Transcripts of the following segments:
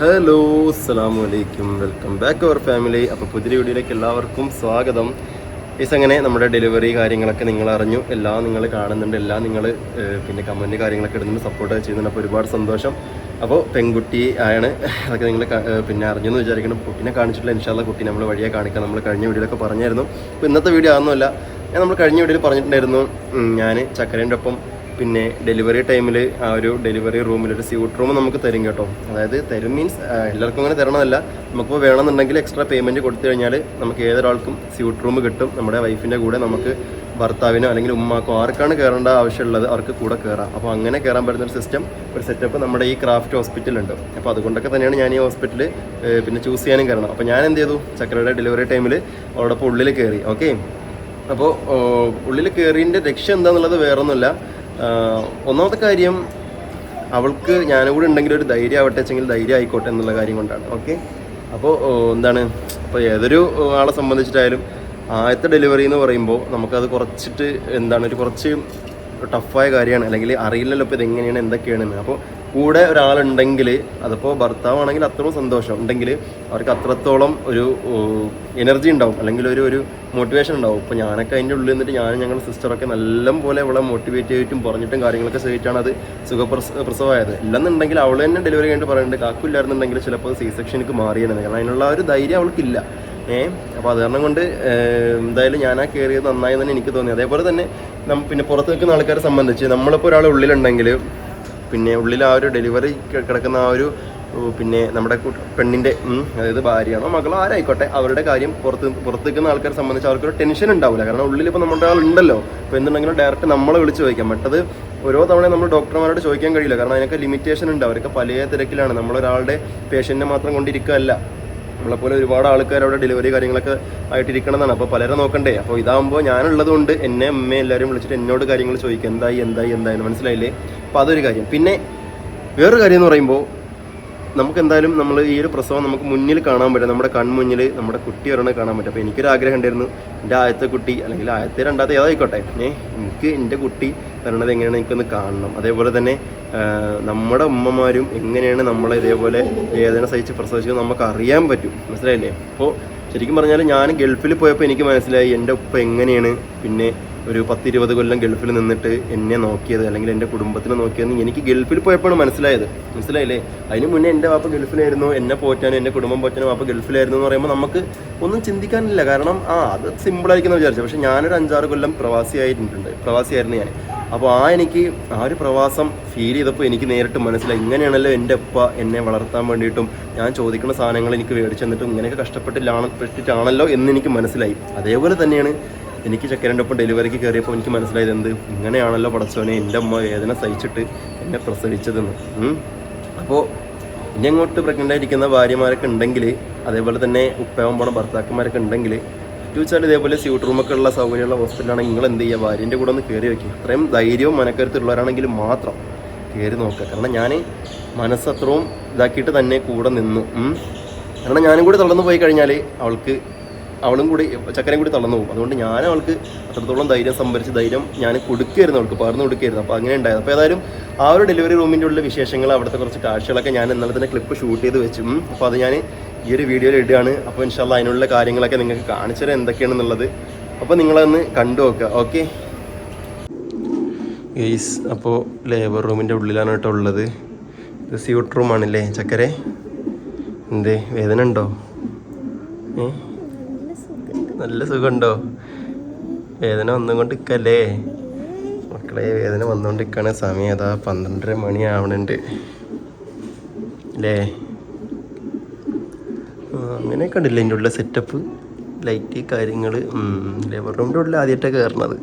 Hello അസ്സാം വലൈക്കും welcome back അവർ family അപ്പോൾ പുതിയ വീഡിയോയിലേക്ക് എല്ലാവർക്കും സ്വാഗതം. ഈസ് അങ്ങനെ നമ്മുടെ ഡെലിവറി കാര്യങ്ങളൊക്കെ നിങ്ങൾ അറിഞ്ഞു എല്ലാം നിങ്ങൾ കാണുന്നുണ്ട്. എല്ലാം നിങ്ങൾ പിന്നെ കമന്റ് കാര്യങ്ങളൊക്കെ ഇടുന്നുണ്ട്. സപ്പോർട്ട് ചെയ്യുന്നുണ്ട്. അപ്പോൾ ഒരുപാട് സന്തോഷം. അപ്പോൾ പെൺകുട്ടി ആണ്. അതൊക്കെ നിങ്ങൾ പിന്നെ അറിഞ്ഞെന്ന് വിചാരിക്കണം കുട്ടീനെ കാണിച്ചിട്ടില്ല. ഇൻഷാല്ല കുട്ടി നമ്മൾ വഴിയെ കാണിക്കാം. നമ്മൾ കഴിഞ്ഞ വീഡിയോയിലൊക്കെ പറഞ്ഞായിരുന്നു. അപ്പോൾ ഇന്നത്തെ വീഡിയോ ആണെന്നല്ല ഞാൻ നമ്മൾ കഴിഞ്ഞ വീഡിയോയിൽ പറഞ്ഞിട്ടുണ്ടായിരുന്നു. ഞാൻ ചക്കരേന്റെ ഒപ്പം പിന്നെ ഡെലിവറി ടൈമിൽ ആ ഒരു ഡെലിവറി റൂമിൽ ഒരു സ്യൂട്ട് റൂം നമുക്ക് തരും കേട്ടോ. അതായത് തരും മീൻസ് എല്ലാവർക്കും അങ്ങനെ തരണമല്ല നമുക്കിപ്പോൾ വേണമെന്നുണ്ടെങ്കിൽ എക്സ്ട്രാ പേയ്മെന്റ് കൊടുത്തു കഴിഞ്ഞാൽ നമുക്ക് ഏതൊരാൾക്കും സ്യൂട്ട് റൂം കിട്ടും. നമ്മുടെ വൈഫിന്റെ കൂടെ നമുക്ക് ഭർത്താവിനോ അല്ലെങ്കിൽ ഉമ്മാക്കോ ആർക്കാണ് കയറേണ്ട ആവശ്യമുള്ളത് അവർക്ക് കൂടെ കയറാം അപ്പോൾ അങ്ങനെ കയറാൻ പറ്റുന്ന ഒരു സിസ്റ്റം ഒരു സെറ്റപ്പ് നമ്മുടെ ഈ ക്രാഫ്റ്റ് ഹോസ്പിറ്റലുണ്ട് അപ്പോൾ അതുകൊണ്ടൊക്കെ തന്നെയാണ് ഞാൻ ഈ ഹോസ്പിറ്റൽ പിന്നെ ചൂസ് ചെയ്യാനും കയറണം അപ്പോൾ ഞാൻ എന്ത് ചെയ്തു? ചക്കരയുടെ ഡെലിവറി ടൈമിൽ അവളോടൊപ്പം ഉള്ളിൽ കയറി ഓക്കെ അപ്പോൾ ഉള്ളിൽ കയറിയതിന്റെ രക്ഷ എന്താണെന്നുള്ളത് വേറൊന്നുമില്ല. ഒന്നാമത്തെ കാര്യം അവൾക്ക് ഞാനും കൂടെ ഉണ്ടെങ്കിൽ ഒരു ധൈര്യം ആവട്ടെ വെച്ചെങ്കിൽ ധൈര്യം ആയിക്കോട്ടെ എന്നുള്ള കാര്യം കൊണ്ടാണ്. ഓക്കെ? അപ്പോൾ എന്താണ്? അപ്പോൾ ഏതൊരു ആളെ സംബന്ധിച്ചിട്ടായാലും ആദ്യത്തെ ഡെലിവറി എന്ന് പറയുമ്പോൾ നമുക്കത് കുറച്ചിട്ട് എന്താണ് ഒരു കുറച്ച് ടഫായ കാര്യമാണ്. അല്ലെങ്കിൽ അറിയില്ലല്ലോ ഇപ്പോൾ ഇതെങ്ങനെയാണ് എന്തൊക്കെയാണെന്ന്. അപ്പോൾ കൂടെ ഒരാളുണ്ടെങ്കിൽ അതിപ്പോൾ ഭർത്താവാണെങ്കിൽ അത്രയും സന്തോഷം. ഉണ്ടെങ്കിൽ അവർക്ക് അത്രത്തോളം ഒരു എനർജി ഉണ്ടാവും. അല്ലെങ്കിൽ ഒരു ഒരു മോട്ടിവേഷൻ ഉണ്ടാവും. ഇപ്പോൾ ഞാനൊക്കെ അതിന്റെ ഉള്ളിൽ നിന്നിട്ട് ഞാനും ഞങ്ങളുടെ സിസ്റ്ററൊക്കെ നല്ല പോലെ അവളെ മോട്ടിവേറ്റ് ചെയ്തിട്ടും പറഞ്ഞിട്ടും കാര്യങ്ങളൊക്കെ ചെയ്തിട്ടാണ് അത് സുഖപ്രസ പ്രസവമായത്. ഇല്ലെന്നുണ്ടെങ്കിൽ അവൾ തന്നെ ഡെലിവറി കഴിഞ്ഞിട്ട് പറയുന്നുണ്ട് കാക്കില്ലായിരുന്നുണ്ടെങ്കിൽ ചിലപ്പോൾ സി സെക്ഷനിക്ക് മാറിയാണ് കാരണം അതിനുള്ള ഒരു ധൈര്യം അവൾക്കില്ല. ഏഹ് അപ്പോൾ അത് കാരണം കൊണ്ട് എന്തായാലും ഞാൻ ആ കയറിയത് നന്നായി തന്നെ എനിക്ക് തോന്നി. അതേപോലെ തന്നെ പിന്നെ പുറത്ത് നിൽക്കുന്ന ആൾക്കാരെ സംബന്ധിച്ച് നമ്മളിപ്പോൾ ഒരാൾ ഉള്ളിലുണ്ടെങ്കിൽ പിന്നെ ഉള്ളിൽ ആ ഒരു ഡെലിവറി കിടക്കുന്ന ആ ഒരു പിന്നെ നമ്മുടെ പെണ്ണിന്റെ അതായത് ഭാര്യയാണോ മകളോ ആരായിക്കോട്ടെ അവരുടെ കാര്യം പുറത്ത് പുറത്ത് നിൽക്കുന്ന ആൾക്കാരെ സംബന്ധിച്ച് അവർക്കൊരു ടെൻഷൻ ഉണ്ടാവില്ല കാരണം ഉള്ളിൽ ഇപ്പോൾ നമ്മുടെ ആളുണ്ടല്ലോ അപ്പോൾ എന്തുണ്ടെങ്കിലും ഡയറക്റ്റ് നമ്മളെ വിളിച്ച് ചോദിക്കാം. മറ്റത് ഓരോ തവണ നമ്മൾ ഡോക്ടർമാരോട് ചോദിക്കാൻ കഴിയില്ല. കാരണം അതിനൊക്കെ ലിമിറ്റേഷൻ ഉണ്ട്. അവരൊക്കെ പല തിരക്കിലാണ്. നമ്മളൊരാളുടെ പേഷ്യന്റിനെ മാത്രം കൊണ്ടിരിക്കുകയല്ല. നമ്മളെപ്പോലെ ഒരുപാട് ആൾക്കാർ അവിടെ ഡെലിവറി കാര്യങ്ങളൊക്കെ ആയിട്ടിരിക്കണമെന്നാണ്. അപ്പോൾ പലരെ നോക്കണ്ടേ? അപ്പോൾ ഇതാകുമ്പോൾ ഞാനുള്ളത് കൊണ്ട് എന്നെ അമ്മ എല്ലാവരും വിളിച്ചിട്ട് എന്നോട് കാര്യങ്ങൾ ചോദിക്കുക എന്തായി എന്തായി എന്തായി മനസ്സിലായില്ലേ? അപ്പോൾ അതൊരു കാര്യം. പിന്നെ വേറൊരു കാര്യം എന്ന് പറയുമ്പോൾ നമുക്ക് എന്തായാലും നമ്മൾ ഈ ഒരു പ്രസവം നമുക്ക് മുന്നിൽ കാണാൻ പറ്റും. നമ്മുടെ കൺമുന്നിൽ നമ്മുടെ കുട്ടി ഒരെണ്ണം കാണാൻ പറ്റും. അപ്പോൾ എനിക്കൊരു ആഗ്രഹം ഉണ്ടായിരുന്നു. എന്റെ ആദ്യത്തെ കുട്ടി അല്ലെങ്കിൽ ആദ്യത്തെ രണ്ടാമത്തെ ഏതായിക്കോട്ടെ. ഏ എനിക്ക് എന്റെ കുട്ടി വരണത് എങ്ങനെയാണ് എനിക്കൊന്ന് കാണണം. അതേപോലെ തന്നെ നമ്മുടെ ഉമ്മമാരും എങ്ങനെയാണ് നമ്മളെ ഇതേപോലെ വേദന സഹിച്ച് പ്രസവിച്ചത് നമുക്ക് അറിയാൻ പറ്റും. മനസ്സിലായില്ലേ? അപ്പോൾ ശരിക്കും പറഞ്ഞാൽ ഞാൻ ഗൾഫിൽ പോയപ്പോൾ എനിക്ക് മനസ്സിലായി എന്റെ ഉപ്പ എങ്ങനെയാണ്? പിന്നെ ഒരു പത്തിരുപത് കൊല്ലം ഗൾഫിൽ നിന്നിട്ട് എന്നെ നോക്കിയത് അല്ലെങ്കിൽ എന്റെ കുടുംബത്തിനെ നോക്കിയതെന്ന് എനിക്ക് ഗൾഫിൽ പോയപ്പോഴാണ് മനസ്സിലായത്. മനസ്സിലായില്ലേ? അതിന് മുന്നേ എന്റെ വാപ്പ ഗൾഫിലായിരുന്നു എന്നെ പോറ്റാനും എന്റെ കുടുംബം പോറ്റാനും വാപ്പ ഗൾഫിലായിരുന്നു എന്ന് പറയുമ്പോൾ നമുക്ക് ഒന്നും ചിന്തിക്കാനില്ല. കാരണം ആ അത് സിമ്പിളായിരിക്കുന്ന വിചാരിച്ചു. പക്ഷേ ഞാനൊരു അഞ്ചാറ് കൊല്ലം പ്രവാസിയായിട്ടുണ്ട്. പ്രവാസിയായിരുന്നു ഞാൻ. അപ്പോൾ ആ എനിക്ക് ആ ഒരു പ്രവാസം ഫീൽ ചെയ്തപ്പോൾ എനിക്ക് നേരിട്ട് മനസ്സിലായി. ഇങ്ങനെയാണല്ലോ എന്റെ ഉപ്പ എന്നെ വളർത്താൻ വേണ്ടിയിട്ടും ഞാൻ ചോദിക്കുന്ന സാധനങ്ങൾ എനിക്ക് മേടിച്ചു തന്നിട്ടും ഇങ്ങനെയൊക്കെ കഷ്ടപ്പെട്ടിട്ടാണ് പെട്ടിട്ടാണല്ലോ എന്ന് എനിക്ക് മനസ്സിലായി. അതേപോലെ തന്നെയാണ് എനിക്ക് ചക്കരന്റെ ഒപ്പം ഡെലിവറിക്ക് കയറിയപ്പോൾ എനിക്ക് മനസ്സിലായത് എന്ത്? ഇങ്ങനെയാണല്ലോ പടച്ചോനെ എന്റെ അമ്മ വേദന സഹിച്ചിട്ട് എന്നെ പ്രസവിച്ചതെന്ന്. അപ്പോൾ ഇനി അങ്ങോട്ട് പ്രഗ്നന്റ് ആയിരിക്കുന്ന ഭാര്യമാരൊക്കെ ഉണ്ടെങ്കിൽ അതേപോലെ തന്നെ ഉപ്പയാൻ പോണ ഭർത്താക്കന്മാരൊക്കെ ഉണ്ടെങ്കിൽ ചോദിച്ചാൽ ഇതേപോലെ സ്യൂട്ട് റൂമൊക്കെ ഉള്ള സൗകര്യമുള്ള ഹോസ്പിറ്റലാണെങ്കിൽ നിങ്ങൾ എന്ത് ചെയ്യുക? ഭാര്യന്റെ കൂടെ ഒന്ന് കയറി വയ്ക്കുക അത്രയും ധൈര്യവും മനക്കരുത്തുള്ളവരാണെങ്കിൽ മാത്രം കയറി നോക്കുക. കാരണം ഞാൻ മനസ്സത്രവും ഇതാക്കിയിട്ട് തന്നെ കൂടെ നിന്നു. കാരണം ഞാനും കൂടി തളർന്നു പോയി കഴിഞ്ഞാൽ അവൾക്ക് അവളും കൂടി ചക്കരയും കൂടി തളർന്നു പോകും. അതുകൊണ്ട് ഞാൻ അവൾക്ക് അത്രത്തോളം ധൈര്യം സംഭരിച്ച് ധൈര്യം ഞാൻ കൊടുക്കുകയായിരുന്നു അവൾക്ക് പകർന്നു കൊടുക്കുകയായിരുന്നു. അപ്പോൾ അങ്ങനെ ഉണ്ടായത്. അപ്പോൾ ഏതായാലും ആ ഒരു ഡെലിവറി റൂമിന്റെ ഉള്ള വിശേഷങ്ങൾ അവിടുത്തെ കുറച്ച് കാഴ്ചകളൊക്കെ ഞാൻ ഇന്നലെ തന്നെ ക്ലിപ്പ് ഷൂട്ട് ചെയ്ത് വെച്ചു. അപ്പോൾ അത് ഞാൻ ഈ ഒരു വീഡിയോയിൽ ഇടുകയാണ്. അപ്പോൾ ഇൻഷാല്ല അതിനുള്ള കാര്യങ്ങളൊക്കെ നിങ്ങൾക്ക് കാണിച്ചു തരാം എന്തൊക്കെയാണെന്നുള്ളത്. അപ്പോൾ നിങ്ങളതൊന്ന് കണ്ടു നോക്കുക. ഓക്കെ? ഗെയ്സ് അപ്പോൾ ലേബർ റൂമിന്റെ ഉള്ളിലാണ് കേട്ടോ ഉള്ളത്. ഇത് സ്യൂട്ട് റൂമാണല്ലേ ചക്കരെ? എന്തേ വേദന ഉണ്ടോ? ഏ? നല്ല സുഖമുണ്ടോ? വേദന വന്നുകൊണ്ട് നിൽക്കല്ലേ മക്കളെ വേദന വന്നുകൊണ്ടിരിക്കണ. സമയം അതാ പന്ത്രണ്ടര മണി ആവണുണ്ട്. അല്ലേ അങ്ങനെയൊക്കെ ഉണ്ടല്ലേ എന്റെ ഉള്ള സെറ്റപ്പ് ലൈറ്റ് കാര്യങ്ങൾ ലേബർ റൂമിന്റെ ഉള്ളിൽ ആദ്യമായിട്ടാണ് കയറണത്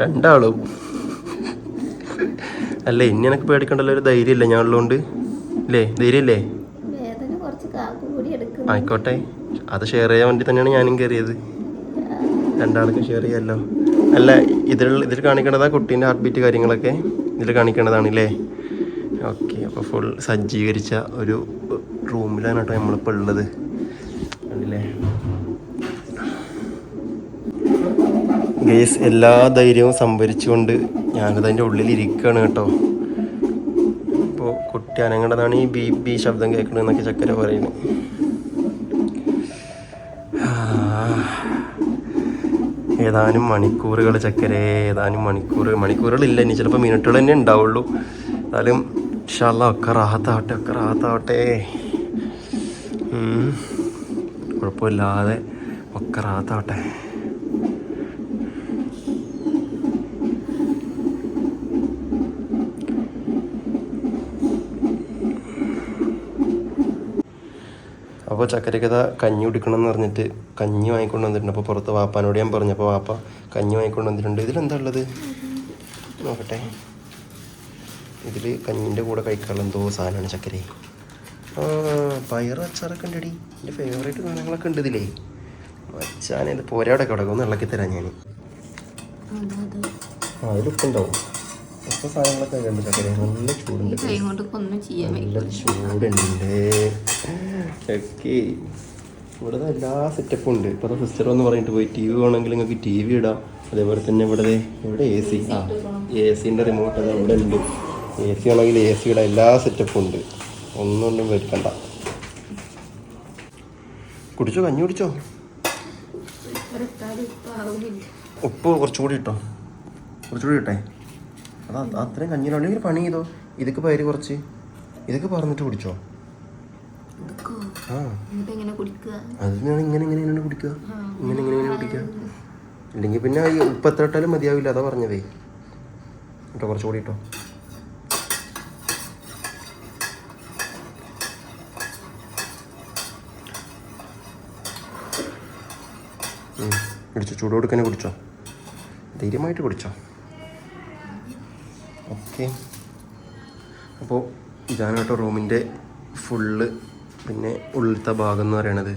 രണ്ടാളും. അല്ല ഇനി എനിക്ക് പേടിക്കണ്ടല്ലോ ഒരു ധൈര്യമില്ല. ഞാൻ ഉള്ളതുകൊണ്ട്. ഇല്ലേ ധൈര്യമില്ലേ? ആയിക്കോട്ടെ. അത് ഷെയർ ചെയ്യാൻ വേണ്ടി തന്നെയാണ് ഞാനും കയറിയത്. രണ്ടാൾക്കും ഷെയർ ചെയ്യാമല്ലോ അല്ല ഇതിൽ ഇതിൽ കാണിക്കണതാ കുട്ടീന്റെ ഹാർട്ട് ബീറ്റ് കാര്യങ്ങളൊക്കെ? ഇതിൽ കാണിക്കണതാണല്ലേ? ഓക്കെ അപ്പോൾ ഫുൾ സജ്ജീകരിച്ച ഒരു റൂമിലാണ് കേട്ടോ നമ്മളിപ്പോൾ ഉള്ളത്. കണ്ടില്ലേ? ഗേസ് എല്ലാ ധൈര്യവും സംഭരിച്ചുകൊണ്ട് ഞാനത് അതിന്റെ ഉള്ളിൽ ഇരിക്കുകയാണ് കേട്ടോ. ഇപ്പോൾ കുട്ടി അനങ്ങേണ്ടതാണ് ഈ ബി ബി ശബ്ദം കേൾക്കണമെന്നൊക്കെ ചക്കര പറയുന്നു. ഏതാനും മണിക്കൂറുകൾ ചക്കരെ ഏതാനും മണിക്കൂർ മണിക്കൂറുകളില്ല ഇനി ചിലപ്പോൾ മിനിറ്റുകൾ തന്നെ ഉണ്ടാവുള്ളൂ എന്നാലും ഷാല ഒക്കെ റാഹത്താവട്ടെ ഒക്കെ റാഹത്താവട്ടെ ഉം. കുഴപ്പമില്ലാതെ ഒക്കെ റാഹത്താവട്ടെ അപ്പോൾ ചക്കരക്കഥ കഞ്ഞി കുടിക്കണം എന്ന് പറഞ്ഞിട്ട് കഞ്ഞി വാങ്ങിക്കൊണ്ട് വന്നിട്ടുണ്ട്. അപ്പോൾ പുറത്ത് വാപ്പാനോട് ഞാൻ പറഞ്ഞു അപ്പോൾ വാപ്പ കഞ്ഞി വാങ്ങിക്കൊണ്ട് വന്നിട്ടുണ്ട്. ഇതിലെന്താ ഉള്ളത്? നോക്കട്ടെ. ഇതിൽ കഞ്ഞിന്റെ കൂടെ കഴിക്കാനുള്ള എന്തോ സാധനമാണ് ചക്കര ആ പയർ അച്ചാറൊക്കെ ഉണ്ടടി. എന്റെ ഫേവറേറ്റ് സാധനങ്ങളൊക്കെ ഉണ്ട് ഇതിലേ. വച്ചാൻ ഇത് പോരാടെ കിടക്കും. ഒന്ന് ഇളക്കി തരാം ഞാൻ ആ ഒക്കെ സാധനങ്ങളൊക്കെ കണ്ടിട്ട് നല്ല ചൂടുണ്ട്. നല്ല ചൂടുണ്ട്. ഓക്കെ. ഇവിടെ എല്ലാ സെറ്റപ്പും ഉണ്ട്. ഇപ്പോൾ സിസ്റ്റർ എന്ന് പറഞ്ഞിട്ട് പോയി. ടി വി വേണമെങ്കിൽ നിങ്ങൾക്ക് ടി വി ഇടാം. അതേപോലെ തന്നെ ഇവിടെ ഇവിടെ എ സി ആ എ സിന്റെ റിമോട്ട് അത് ഇവിടെ ഉണ്ട്. എ സി ആണെങ്കിൽ എ സിയുടെ എല്ലാ സെറ്റപ്പും ഉണ്ട്. ഒന്നൊന്നും ഒന്നും വരുത്തണ്ട. കുടിച്ചോ? കഞ്ഞി കുടിച്ചോ? ഉപ്പ് കുറച്ചുകൂടി ഇട്ടോ. കുറച്ചുകൂടി ഇട്ടേ. അതാ അത്രയും കഞ്ഞിയിലുണ്ടെങ്കിൽ പണി ചെയ്തോ? ഇതൊക്കെ പയര് കുറച്ച്. ഇതൊക്കെ പറഞ്ഞിട്ട് കുടിച്ചോ? ആ. എങ്ങനെ കുടിക്കുക? അത് ഞാൻ ഇങ്ങനെ ഇങ്ങനെ ഇങ്ങനെ കുടിക്കുക. ഇങ്ങനെ ഇങ്ങനെ ഇങ്ങനെ കുടിക്കുക. ഇല്ലെങ്കിൽ പിന്നെ ഈ ഉപ്പ് എത്ര ഇട്ടാലും മതിയാവില്ല. അതാ പറഞ്ഞതേ. കേട്ടോ കുറച്ചുകൂടി കേട്ടോ. കുടിച്ചോ? ചൂട് കൊടുക്കനെ കുടിച്ചോ? ധൈര്യമായിട്ട് കുടിച്ചോ? ഓക്കെ. അപ്പോൾ ഇതാണ് കേട്ടോ റൂമിന്റെ ഫുള്ള് പിന്നെ ഉള്ളിലത്തെ ഭാഗം എന്ന് പറയണത്.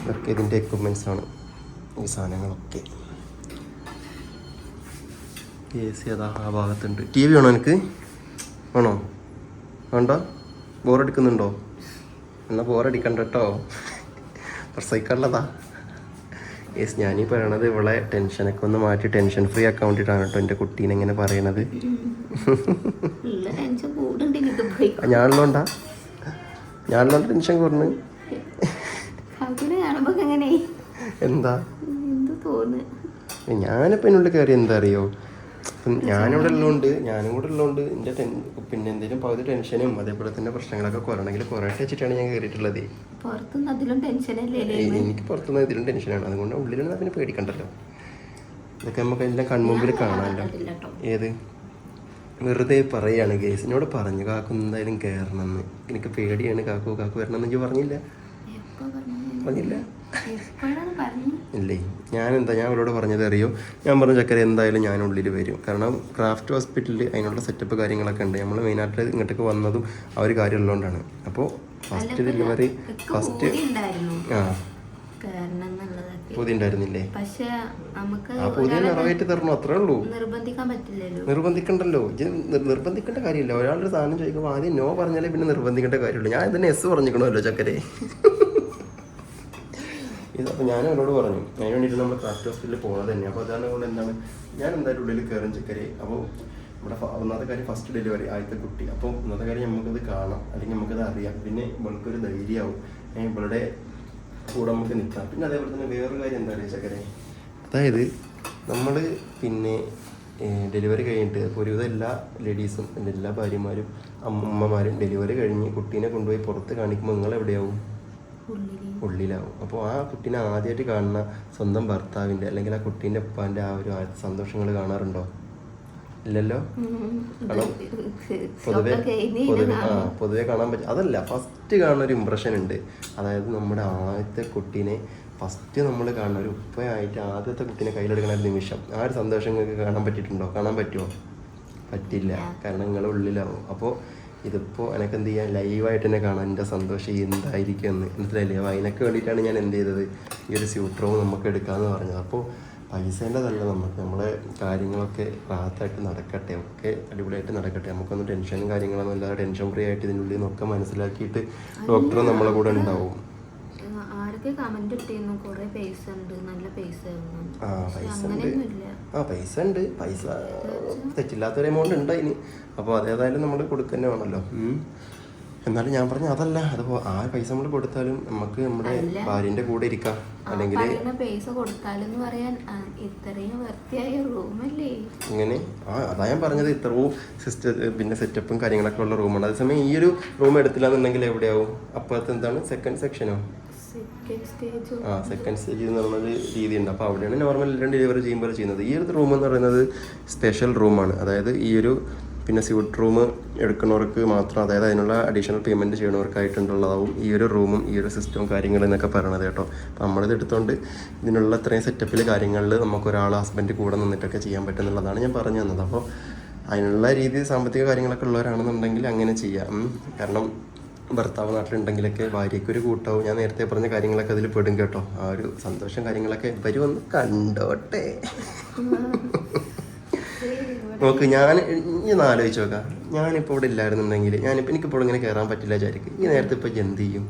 ഇതൊക്കെ ഇതിന്റെ എക്യുപ്മെന്റ്സ് ആണ്. ഈ സാധനങ്ങളൊക്കെ. എ സി അതാ ആ ഭാഗത്തുണ്ട്. ടി വി വേണോ എനിക്ക് വേണോ? വേണ്ട? ബോറടിക്കുന്നുണ്ടോ എന്നാൽ ബോറടിക്കണ്ട കേട്ടോ. പ്രസവിക്കാനുള്ളതാ യെസ് ഞാനീ പറയണത് ഇവളെ ടെൻഷനൊക്കെ ഒന്ന് മാറ്റി ടെൻഷൻ ഫ്രീ ആക്കാൻ വേണ്ടിട്ടാണ് കേട്ടോ എന്റെ കുട്ടീനെ ഇങ്ങനെ പറയണത്. ഞാനുള്ളോണ്ടാ? ഞാനുള്ളോണ്ട് ടെൻഷൻ എങ്ങനെ? എന്താ? ഞാനിപ്പോൾ എന്നുള്ളിൽ കയറി എന്താ അറിയോ? ഇപ്പം ഞാനിവിടെ ഉള്ളതുകൊണ്ട് ഞാനും കൂടെ ഉള്ളതുകൊണ്ട് എന്റെ ടെൻ പിന്നെ എന്തെങ്കിലും പകുതി ടെൻഷനും അതേപോലെ തന്നെ പ്രശ്നങ്ങളൊക്കെ കുറയണമെങ്കിൽ കുറയട്ടെ വെച്ചിട്ടാണ് ഞാൻ കയറിയിട്ടുള്ളത് പുറത്തുനിന്ന് അതിലും ടെൻഷനല്ലേ എനിക്ക് പുറത്തുനിന്ന് ഇതിലും ടെൻഷനാണ് അതുകൊണ്ട് ഉള്ളിലുള്ള പിന്നെ പേടിക്കണ്ടല്ലോ. ഇതൊക്കെ നമുക്ക് എല്ലാം കൺമുമ്പിൽ കാണാമല്ലോ ഏത്? വെറുതെ പറയാണ് ഗേസിനോട് പറഞ്ഞു കാക്കു എന്തായാലും കയറണം എന്ന്. എനിക്ക് പേടിയാണ്. കാക്കു കാക്കു വരണമെന്ന് എനിക്ക് പറഞ്ഞില്ല? പറഞ്ഞില്ല? ഇല്ലേ ഞാൻ എന്താ ഞാൻ അവരോട് പറഞ്ഞത് അറിയോ? ഞാൻ പറഞ്ഞ ചക്കര എന്തായാലും ഞാൻ ഉള്ളിൽ വരും. കാരണം ക്രാഫ്റ്റ് ഹോസ്പിറ്റലിൽ അതിനുള്ള സെറ്റപ്പ് കാര്യങ്ങളൊക്കെ ഉണ്ട്. നമ്മൾ മെയിനായിട്ട് ഇങ്ങോട്ടേക്ക് വന്നതും ആ ഒരു കാര്യം ഉള്ളതുകൊണ്ടാണ് അപ്പോൾ ഫസ്റ്റ് ഡെലിവറി ഫസ്റ്റ് ആ. ഉണ്ടായിരുന്നില്ലേ? പക്ഷേ നമുക്ക് ആ നിറവേറ്റി തരണം? അത്രേ ഉള്ളൂ. നിർബന്ധിക്കാൻ പറ്റില്ലല്ലോ. നിർബന്ധിക്കണ്ടല്ലോ. നിർബന്ധിക്കേണ്ട കാര്യമില്ല. ഒരാളുടെ സാധനം ചോദിക്കുമ്പോൾ ആദ്യം നോ പറഞ്ഞാലേ പിന്നെ നിർബന്ധിക്കേണ്ട കാര്യമുള്ളൂ. ഞാൻ ഇതിന് എസ് പറഞ്ഞിക്കണമല്ലോ ചക്കരെ. ഇത് അപ്പോൾ ഞാൻ അവരോട് പറഞ്ഞു അതിന് വേണ്ടിയിട്ട് നമ്മൾ ക്രാഫ്റ്റ് ഹോസ്പിറ്റലിൽ പോകുന്നത് തന്നെ അപ്പോൾ അതാണ് കൊണ്ട് എന്താണ് ഞാൻ എന്തായാലും ഉള്ളിൽ കയറും ചെക്കരെ. അപ്പോൾ നമ്മുടെ ഒന്നാമത്തെ കാര്യം ഫസ്റ്റ് ഡെലിവറി ആദ്യത്തെ കുട്ടി. അപ്പോൾ ഒന്നാമത്തെ കാര്യം നമുക്കത് കാണാം അല്ലെങ്കിൽ നമുക്കത് അറിയാം. പിന്നെ ഇവൾക്കൊരു ധൈര്യമാവും. ഇവളുടെ കൂടെ നമുക്ക് നിൽക്കാം പിന്നെ അതേപോലെ തന്നെ വേറൊരു കാര്യം എന്താ പറയുക ചക്കരെ? അതായത് നമ്മൾ പിന്നെ ഡെലിവറി കഴിഞ്ഞിട്ട് ഒരുവിധം എല്ലാ ലേഡീസും എല്ലാ ഭാര്യമാരും അമ്മമാരും ഡെലിവറി കഴിഞ്ഞ് കുട്ടീനെ കൊണ്ടുപോയി പുറത്ത് കാണിക്കുമ്പോൾ നിങ്ങൾ എവിടെയാവും ഉള്ളിലാവും. അപ്പോൾ ആ കുട്ടീനെ ആദ്യമായിട്ട് കാണുന്ന സ്വന്തം ഭർത്താവിന്റെ അല്ലെങ്കിൽ ആ കുട്ടീന്റെ ഉപ്പാന്റെ ആ ഒരു സന്തോഷങ്ങൾ കാണാറുണ്ടോ? ഇല്ലല്ലോ? പൊതുവെ പൊതുവെ ആ പൊതുവെ കാണാൻ പറ്റും അതല്ല ഫസ്റ്റ് കാണുന്ന ഒരു ഇമ്പ്രഷൻ ഉണ്ട്. അതായത് നമ്മുടെ ആദ്യത്തെ കുട്ടീനെ ഫസ്റ്റ് നമ്മൾ കാണുന്ന ഒരു ഉപ്പയായിട്ട് ആദ്യത്തെ കുട്ടീനെ കയ്യിലെടുക്കുന്ന ഒരു നിമിഷം. ആ ഒരു സന്തോഷം നിങ്ങൾക്ക് കാണാൻ പറ്റിയിട്ടുണ്ടോ? കാണാൻ പറ്റുമോ പറ്റില്ല. കാരണം നിങ്ങളുടെ ഉള്ളിലാവും. അപ്പോൾ ഇതിപ്പോൾ എനിക്ക് എന്ത് ചെയ്യാൻ ലൈവായിട്ട് തന്നെ കാണാൻ എന്റെ സന്തോഷം എന്തായിരിക്കും എന്ന് മനസ്സിലായില്ലേ? അപ്പോൾ അതിനൊക്കെ വേണ്ടിയിട്ടാണ് ഞാൻ എന്ത് ചെയ്തത്? ഈ ഒരു സ്യൂട്രവും നമുക്ക് എടുക്കാമെന്ന് പറഞ്ഞത്. അപ്പോൾ പൈസേന്റെതല്ല നമുക്ക് നമ്മളെ കാര്യങ്ങളൊക്കെ റാത്തായിട്ട് നടക്കട്ടെ. ഒക്കെ അടിപൊളിയായിട്ട് നടക്കട്ടെ. നമുക്കൊന്ന് ടെൻഷനും കാര്യങ്ങളൊന്നും ഇല്ലാതെ ടെൻഷൻ ഫ്രീ ആയിട്ട് ഇതിനുള്ളിൽ നിന്നൊക്കെ മനസ്സിലാക്കിയിട്ട് ഡോക്ടർ നമ്മളെ കൂടെ ഉണ്ടാവും. ആരൊക്കെ കമന്റ് ഇട്ടിരുന്നു? കുറെ പൈസ ഉണ്ട്. നല്ല പൈസ ആ പൈസ ഉണ്ട്. ആ പൈസ ഉണ്ട്. പൈസ തെറ്റില്ലാത്തൊരു എമൗണ്ട് ഉണ്ട് അതിന് അപ്പോൾ അതേതായാലും നമ്മൾ കൊടുക്കന്നെ വേണമല്ലോ. എന്നാലും ഞാൻ പറഞ്ഞ അതല്ല. അത് ആ പൈസ നമ്മൾ കൊടുത്താലും നമുക്ക് നമ്മുടെ ഭാര്യന്റെ കൂടെ ഇരിക്കാം. അല്ലെങ്കിൽ പൈസ കൊടുത്താലെന്ന് പറയാൻ ആ, ഇത്രയും വൃത്തിയായ റൂമല്ലേ? ഇങ്ങനെ ആ അതാ ഞാൻ പറഞ്ഞത്. ഇത്രയും സിസ്റ്റർ പിന്നെ സെറ്റപ്പും കാര്യങ്ങളൊക്കെ ഉള്ള റൂമാണ്. അതേസമയം ഈ ഒരു റൂം എടുത്തില്ല എന്നുണ്ടെങ്കിൽ എവിടെയാവും? അപ്പോഴത്തെ എന്താണ്? സെക്കൻഡ് സെക്ഷനോ ആ സെക്കൻഡ് സ്റ്റേജ് എന്ന് പറയുന്നൊരു രീതിയുണ്ട്. അപ്പോൾ അവിടെയാണ് നോർമൽ എല്ലാം ഡെലിവറി ചെയ്യുമ്പോൾ ചെയ്യുന്നത്. ഈ ഒരു റൂം എന്ന് പറയുന്നത് സ്പെഷ്യൽ റൂമാണ് അതായത് ഈ ഒരു പിന്നെ സ്യൂട്ട് റൂം എടുക്കുന്നവർക്ക് മാത്രം അതായത് അതിനുള്ള അഡീഷണൽ പേയ്മെന്റ് ചെയ്യണവർക്കായിട്ടുള്ളതാവും ഈ ഒരു റൂമും ഈ ഒരു സിസ്റ്റവും കാര്യങ്ങളും എന്നൊക്കെ പറയണത് കേട്ടോ. അപ്പോൾ നമ്മളിത് എടുത്തുകൊണ്ട് ഇതിനുള്ള ഇത്രയും സെറ്റപ്പിൽ കാര്യങ്ങളിൽ നമുക്ക് ഒരാൾ ഹസ്ബൻഡ് കൂടെ നിന്നിട്ടൊക്കെ ചെയ്യാൻ പറ്റുന്നുള്ളതാണ് ഞാൻ പറഞ്ഞു തന്നത്. അപ്പോൾ അതിനുള്ള രീതി സാമ്പത്തിക കാര്യങ്ങളൊക്കെ ഉള്ളവരാണെന്നുണ്ടെങ്കിൽ അങ്ങനെ ചെയ്യാം. കാരണം ഭർത്താവ് നാട്ടിലുണ്ടെങ്കിലൊക്കെ ഭാര്യയ്ക്ക് ഒരു കൂട്ടാവും. ഞാൻ നേരത്തെ പറഞ്ഞ കാര്യങ്ങളൊക്കെ അതിൽ പെടും കേട്ടോ. ആ ഒരു സന്തോഷം കാര്യങ്ങളൊക്കെ ഇവർ വന്ന് കണ്ടോട്ടെ. നോക്ക് ഞാൻ ഒന്ന് ആലോചിച്ച് നോക്കാം. ഞാനിപ്പോൾ ഇവിടെ ഇല്ലായിരുന്നുണ്ടെങ്കിൽ ഞാനിപ്പോൾ എനിക്കിപ്പോൾ ഇങ്ങനെ കയറാൻ പറ്റില്ല വിചാരിക്കും. ഈ നേരത്തെ ഇപ്പോൾ എന്ത് ചെയ്യും?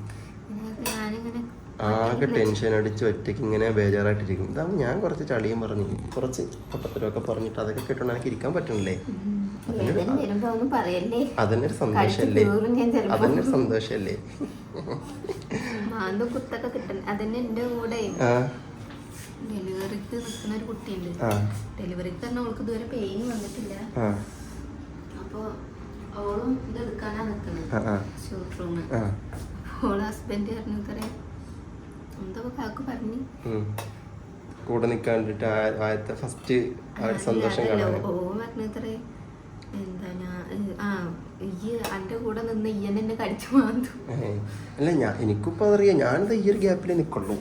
ആകെ ടെൻഷൻ അടിച്ച് ഒറ്റയ്ക്ക് ഇങ്ങനെ ബേജാറായിട്ടിരിക്കും. ഇതാവുമ്പോൾ ഞാൻ കുറച്ച് ചളിയും പറഞ്ഞു കുറച്ച് പൊട്ടത്തരമൊക്കെ പറഞ്ഞിട്ട് അതൊക്കെ കേട്ടോണ്ട് എനിക്ക് ഇരിക്കാൻ പറ്റണില്ലേ? വേദന സന്തോഷല്ലേ അതന്നൊരു സന്തോഷല്ലേ അതന്നെ മാന്ത കുത്തൊക്കെ കിട്ടണം എന്റെ കൂടെ ഡെലിവറിക്ക് നിൽക്കുന്ന ഒരു കുട്ടിയുണ്ട് ഡെലിവറിക്ക് തന്നെ അവൾക്ക് ഇതുവരെ പെയിൻ വന്നിട്ടില്ല ആ അപ്പൊ അവളും ഇത് എടുക്കാനാ നിൽക്കുന്നത് ആ ആ ഷൂട്ട് റൂം അവളെ ഹസ്ബൻഡ് പറഞ്ഞു തരാം എന്താ കാക്ക് പറഞ്ഞു ഉം. കൂടെ നിൽക്കാൻ വേണ്ടിട്ട് ആദ്യത്തെ ഫസ്റ്റ് ആ സന്തോഷം കാണാൻ ഓ പറഞ്ഞു അല്ല ഞാൻ എനിക്കിപ്പോ അതറിയാം. ഞാനത് ഈ ഒരു ഗ്യാപ്പിൽ നിൽക്കുള്ളൂ.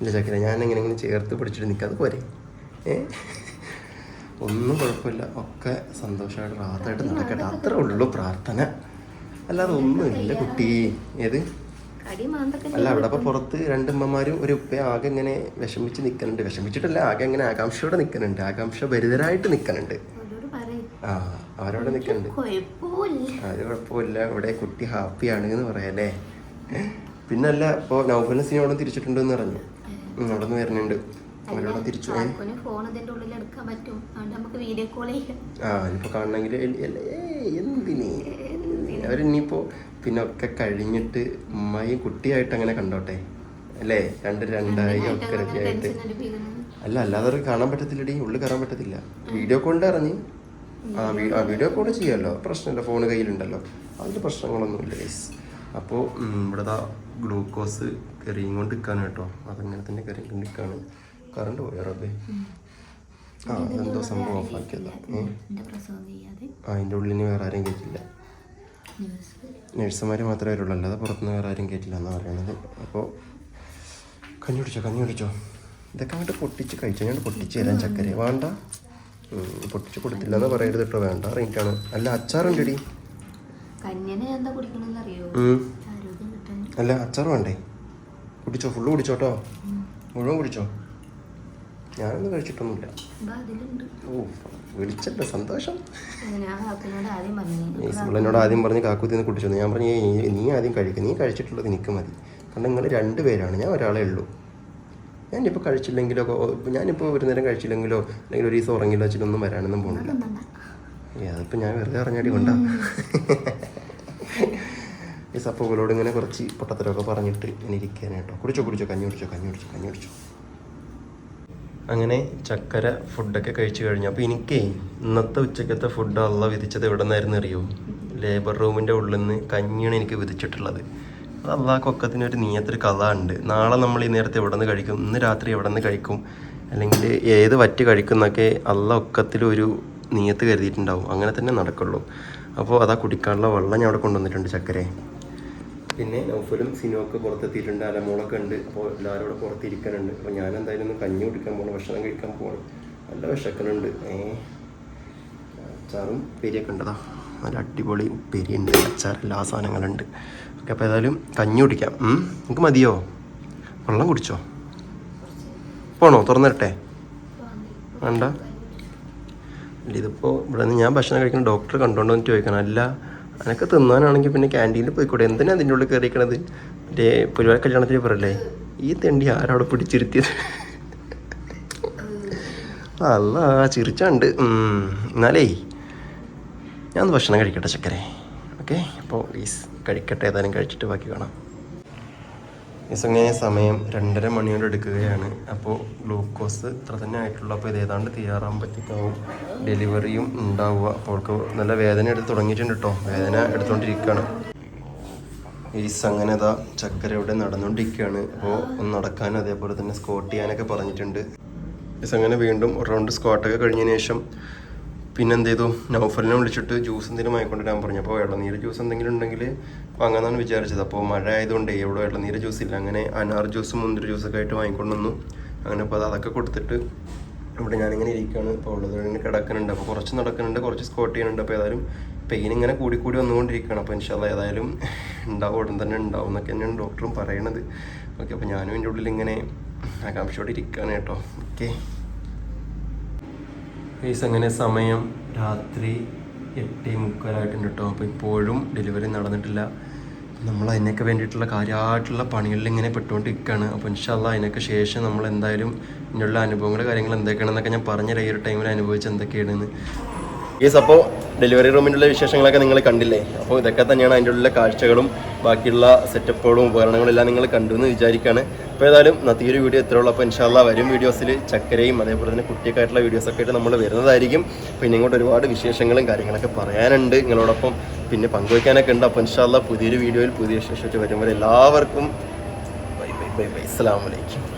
ഇല്ല ചക്കര ഞാൻ എങ്ങനെ ഇങ്ങനെ ചേർത്ത് പിടിച്ചിട്ട് നിൽക്കാതെ പോരെ. ഏ ഒന്നും കുഴപ്പമില്ല. ഒക്കെ സന്തോഷമായിട്ട് റാത്തായിട്ട് നടക്കട്ടെ. അത്രേ ഉള്ളൂ പ്രാർത്ഥന. അല്ലാതെ ഒന്നുമില്ല കുട്ടി. ഏത്? അല്ല അവിടെ അപ്പൊ പുറത്ത് രണ്ടുമ്മമാരും ഒരു ഉപ്പ ആകെ ഇങ്ങനെ വിഷമിച്ച് നിൽക്കുന്നുണ്ട് വിഷമിച്ചിട്ടല്ല ആകെ ഇങ്ങനെ ആകാംക്ഷയോടെ നിൽക്കുന്നുണ്ട് ആകാംക്ഷ ഭരിതരായിട്ട് നിൽക്കുന്നുണ്ട് ആ അവരവിടെ നിൽക്കുന്നുണ്ട് അത് കുഴപ്പമില്ല. ഇവിടെ കുട്ടി ഹാപ്പിയാണ് എന്ന് പറയല്ലേ? പിന്നെ അല്ല ഇപ്പോൾ നൗഫലിന് സിനിമ അവിടെ തിരിച്ചിട്ടുണ്ടെന്ന് പറഞ്ഞു. അവിടെ നിന്ന് വരുന്നുണ്ട്. അവരവിടെ തിരിച്ചു. ആ ഇനിയിപ്പോ കാണണമെങ്കിൽ എന്തിന്? അവരിനിയിപ്പോൾ പിന്നെ ഒക്കെ കഴിഞ്ഞിട്ട് ഉമ്മയും കുട്ടിയായിട്ട് അങ്ങനെ കണ്ടോട്ടെ? അല്ലേ? രണ്ട് രണ്ടായി ഒക്കെ ആയിട്ട് അല്ല അല്ലാതെ അവർക്ക് കാണാൻ പറ്റത്തില്ലടി. ഉള്ളിൽ കയറാൻ പറ്റത്തില്ല. വീഡിയോ കോളിന്റെ ഇറങ്ങി. ആ വീഡിയോ കോൾ ചെയ്യാമല്ലോ പ്രശ്നമില്ല ഫോൺ കയ്യിലുണ്ടല്ലോ. അതിൽ പ്രശ്നങ്ങളൊന്നുമില്ല ഗൈസ് അപ്പോൾ ഇവിടെ ഗ്ലൂക്കോസ് കറിയും കൊണ്ട് നിൽക്കാണ് കേട്ടോ. അതങ്ങനെ തന്നെ കറിയും കൊണ്ട് നിൽക്കാണ് കറണ്ട് പോയോ റബ്ബേ? ആ എന്തോ സംഭവം ഓഫാക്കിയതാ അതിന്റെ ഉള്ളിൽ വേറെ ആരും ന്യൂസ് നഴ്സുമാർ മാത്രമേ വരുള്ളൂ. അല്ലാതെ പുറത്തുനിന്ന് വേറെ ആരും കയറ്റില്ല എന്നാണ് പറയുന്നത്. അപ്പോൾ കഞ്ഞി കുടിച്ചോ കഞ്ഞി കുടിച്ചോ ഇതൊക്കെ അങ്ങോട്ട് പൊട്ടിച്ച് കഴിച്ചോ ഞാൻ പൊട്ടിച്ച് തരാൻ ചക്കര. വേണ്ട. പൊട്ടിച്ച് കൊടുത്തില്ല എന്ന് പറയരുത് കേട്ടോ. വേണ്ട റേറ്റാണ് അല്ല അച്ചാറുണ്ടടി. അല്ല അച്ചാർ വേണ്ടേ? കുടിച്ചോ? ഫുള്ള് കുടിച്ചോട്ടോ മുഴുവൻ കുടിച്ചോ? ഞാനൊന്നും കഴിച്ചിട്ടൊന്നുമില്ല. ഓ വിളിച്ചല്ലോ സന്തോഷം. എന്നോട് ആദ്യം പറഞ്ഞ്. കാക്കുത്തിന്ന് കുട്ടിച്ചു കുടിച്ചു ഞാൻ പറഞ്ഞു "ഏയ്, നീ ആദ്യം കഴിക്കും. നീ കഴിച്ചിട്ടുള്ളത് എനിക്ക് മതി. കാരണം നിങ്ങൾ രണ്ട് പേരാണ്. ഞാൻ ഒരാളെ ഉള്ളൂ. ഞാനിപ്പോൾ കഴിച്ചില്ലെങ്കിലോ ഞാനിപ്പോൾ ഒരു നേരം കഴിച്ചില്ലെങ്കിലോ അല്ലെങ്കിൽ ഒരു ദിവസം ഉറങ്ങില്ല വെച്ചിട്ടൊന്നും വരാനൊന്നും പോകുന്നില്ല. ഏ അതിപ്പോൾ ഞാൻ വെറുതെ അറിഞ്ഞാടി കൊണ്ടാ. ഈ സപ്പോകളോട് ഇങ്ങനെ കുറച്ച് പൊട്ടത്തരമൊക്കെ പറഞ്ഞിട്ട് ഇങ്ങനെ ഇരിക്കാനായിട്ടോ കുടിച്ചോ കുടിച്ചോ കഞ്ഞി കുടിച്ചോ കഞ്ഞി കുടിച്ചോ കഞ്ഞി കുടിച്ചോ. അങ്ങനെ ചക്കര ഫുഡൊക്കെ കഴിച്ചു കഴിഞ്ഞു. അപ്പോൾ എനിക്കേ ഇന്നത്തെ ഉച്ചക്കത്തെ ഫുഡ് അല്ല വിധിച്ചത് എവിടെ നിന്നായിരുന്നു അറിയോ? ലേബർ റൂമിന്റെ ഉള്ളിൽ നിന്ന് കഞ്ഞിയാണ് എനിക്ക് വിധിച്ചിട്ടുള്ളത്. അത് അള്ളാഹ് ഒരു നീയത്തൊരു കഥ ഉണ്ട് നാളെ നമ്മൾ ഈ നേരത്തെ എവിടെ നിന്ന് കഴിക്കും? ഇന്ന് രാത്രി എവിടെ നിന്ന് കഴിക്കും? അല്ലെങ്കിൽ ഏത് വറ്റ് കഴിക്കുന്നൊക്കെ അല്ല ഒക്കത്തിലൊരു നീയത്ത് കരുതിയിട്ടുണ്ടാവും. അങ്ങനെ തന്നെ നടക്കുള്ളൂ. അപ്പോൾ അതാ കുടിക്കാനുള്ള വെള്ളം ഞാൻ അവിടെ കൊണ്ടുവന്നിട്ടുണ്ട് ചക്കരെ. പിന്നെ നൗഫലും സിനുവൊക്കെ പുറത്തെത്തിയിട്ടുണ്ട്. അലമോളൊക്കെ ഉണ്ട്. അപ്പോൾ എല്ലാവരും ഇവിടെ പുറത്തിരിക്കാനുണ്ട് അപ്പോൾ ഞാൻ എന്തായാലും ഒന്ന് കഞ്ഞി കുടിക്കാൻ പോകണം ഭക്ഷണം കഴിക്കാൻ പോകണം നല്ല വിശക്കനുണ്ട് ഏ? അച്ചാറും പെരിയൊക്കെ ഉണ്ടതാ. നല്ല അടിപൊളി പെരിയുണ്ട് അച്ചാർ എല്ലാ സാധനങ്ങളുണ്ട്. ഓക്കെ അപ്പോൾ ഏതായാലും കഞ്ഞി കുടിക്കാം. നിങ്ങൾക്ക് മതിയോ? വെള്ളം കുടിച്ചോ? പോണോ? തുറന്നിട്ടെ വേണ്ട. ഇതിപ്പോൾ ഇവിടെ നിന്ന് ഞാൻ ഭക്ഷണം കഴിക്കുന്ന ഡോക്ടർ കണ്ടോണ്ടോ ചോദിക്കണം. അല്ല അതൊക്കെ തിന്നാനാണെങ്കിൽ പിന്നെ ക്യാന്റീനിൽ പോയിക്കൂടെ? എന്തിനാണ് അതിന്റെ ഉള്ളിൽ കയറിയിരിക്കണത് മറ്റേ പരിപാടി കല്യാണത്തിന് പറയല്ലേ ഈ തെണ്ടി ആരവിടെ പിടിച്ചിരുത്തിയത്? അല്ല ചിരിച്ചാണ്ട്. എന്നാലേ ഞാൻ ഭക്ഷണം കഴിക്കട്ടെ ചക്കരെ ഓക്കെ അപ്പോൾ പ്ലീസ് കഴിക്കട്ടെ ഏതായാലും കഴിച്ചിട്ട് ബാക്കി കാണാം. ഇസങ്ങനെ സമയം രണ്ടര മണിയോട് എടുക്കുകയാണ്. അപ്പോൾ ഗ്ലൂക്കോസ് ഇത്ര തന്നെ ആയിട്ടുള്ളൂ. അപ്പോൾ ഇത് ഏതാണ്ട് തീരാറാകുമ്പോഴത്തേക്കാവും ഡെലിവറിയും ഉണ്ടാവുക. അപ്പോൾ അവൾക്ക് നല്ല വേദന എടുത്ത് തുടങ്ങിയിട്ടുണ്ട് കേട്ടോ വേദന എടുത്തുകൊണ്ടിരിക്കുകയാണ് ഈസ് അങ്ങനെ ഇതാ ചക്കര ഇവിടെ നടന്നുകൊണ്ടിരിക്കുകയാണ് അപ്പോൾ ഒന്ന് നടക്കാൻ അതേപോലെ തന്നെ സ്കോട്ട് ചെയ്യാനൊക്കെ പറഞ്ഞിട്ടുണ്ട്. ഈസ് അങ്ങനെ വീണ്ടും റൗണ്ട് സ്കോട്ടൊക്കെ കഴിഞ്ഞതിന് ശേഷം പിന്നെ എന്ത് ചെയ്തു നൗഫലിനെ വിളിച്ചിട്ട് ജ്യൂസ് എന്തെങ്കിലും വാങ്ങിക്കൊണ്ടിരാൻ പറഞ്ഞു. അപ്പോൾ ഇളനീര് ജ്യൂസ് എന്തെങ്കിലും ഉണ്ടെങ്കിൽ വാങ്ങാമെന്നാണ് വിചാരിച്ചത്. അപ്പോൾ മഴ ആയതുകൊണ്ട് ഇവിടെ ഇളനീര് ജ്യൂസ് ഇല്ല. അങ്ങനെ അനാർ ജ്യൂസും മുന്തിരി ജ്യൂസൊക്കെ ആയിട്ട് വാങ്ങിക്കൊണ്ട് വന്നു അങ്ങനെ അപ്പോൾ അത് അതൊക്കെ കൊടുത്തിട്ട് ഇവിടെ ഞാനിങ്ങനെ ഇരിക്കുകയാണ് ഇപ്പോൾ ഉള്ളത് ഇങ്ങനെ കിടക്കുന്നുണ്ട്. അപ്പോൾ കുറച്ച് നടക്കുന്നുണ്ട് കുറച്ച് സ്കോട്ട് ചെയ്യുന്നുണ്ട്. അപ്പോൾ ഏതായാലും പെയിൻ ഇങ്ങനെ കൂടി കൂടി വന്നുകൊണ്ടിരിക്കുകയാണ്. അപ്പോൾ ഇൻഷാല്ല ഏതായാലും ഉണ്ടാവും. ഉടൻ തന്നെ ഉണ്ടാവും എന്നൊക്കെ തന്നെയാണ് ഡോക്ടറും പറയണത്. ഓക്കെ അപ്പോൾ ഞാനും എന്റെ ഉള്ളിൽ ഇങ്ങനെ ആകാംക്ഷയോടെ ഇരിക്കുകയാണ് കേട്ടോ. ഓക്കെ. കേസ് അങ്ങനെ സമയം രാത്രി എട്ടേ മുക്കാലായിട്ടുണ്ട് കേട്ടോ. അപ്പോൾ ഇപ്പോഴും ഡെലിവറി നടന്നിട്ടില്ല. നമ്മൾ അതിനൊക്കെ വേണ്ടിയിട്ടുള്ള കാര്യമായിട്ടുള്ള പണികളിൽ ഇങ്ങനെ പെട്ടുകൊണ്ടിരിക്കുകയാണ്. അപ്പോൾ ഇൻഷാല്ല അതിനൊക്കെ ശേഷം നമ്മൾ എന്തായാലും ഇതിനുള്ള അനുഭവങ്ങൾ കാര്യങ്ങൾ എന്തൊക്കെയാണെന്നൊക്കെ ഞാൻ പറഞ്ഞുതരാം. ഈ ഒരു ടൈമിൽ അനുഭവിച്ച് എന്തൊക്കെയാണെന്ന്. യെസ് അപ്പോൾ ഡെലിവറി റൂമിന്റെ വിശേഷങ്ങളൊക്കെ നിങ്ങൾ കണ്ടില്ലേ? അപ്പോൾ ഇതൊക്കെ തന്നെയാണ് അതിന്റെ ഉള്ള കാഴ്ചകളും ബാക്കിയുള്ള സെറ്റപ്പുകളും ഉപകരണങ്ങളും എല്ലാം നിങ്ങൾ കണ്ടു എന്ന് വിചാരിക്കുകയാണ്. അപ്പോൾ ഏതായാലും നത്തി ഒരു വീഡിയോ എത്ര ഉള്ളൂ. അപ്പോൾ ഇൻഷാല്ല വരും വീഡിയോസിൽ ചക്കരയും അതേപോലെ തന്നെ കുട്ടിയൊക്കെ ആയിട്ടുള്ള വീഡിയോസൊക്കെ ആയിട്ട് നമ്മൾ വരുന്നതായിരിക്കും. പിന്നെ ഇങ്ങോട്ട് ഒരുപാട് വിശേഷങ്ങളും കാര്യങ്ങളൊക്കെ പറയാനുണ്ട് നിങ്ങളോടൊപ്പം. പിന്നെ പങ്കുവയ്ക്കാനൊക്കെ ഉണ്ട്. അപ്പോൾ ഇൻഷാല്ല പുതിയൊരു വീഡിയോയിൽ പുതിയ വിശേഷമായിട്ട് വരുമ്പോൾ എല്ലാവർക്കും ബൈ ബൈ ബൈ ബൈ. അസ്സാം വലൈക്കും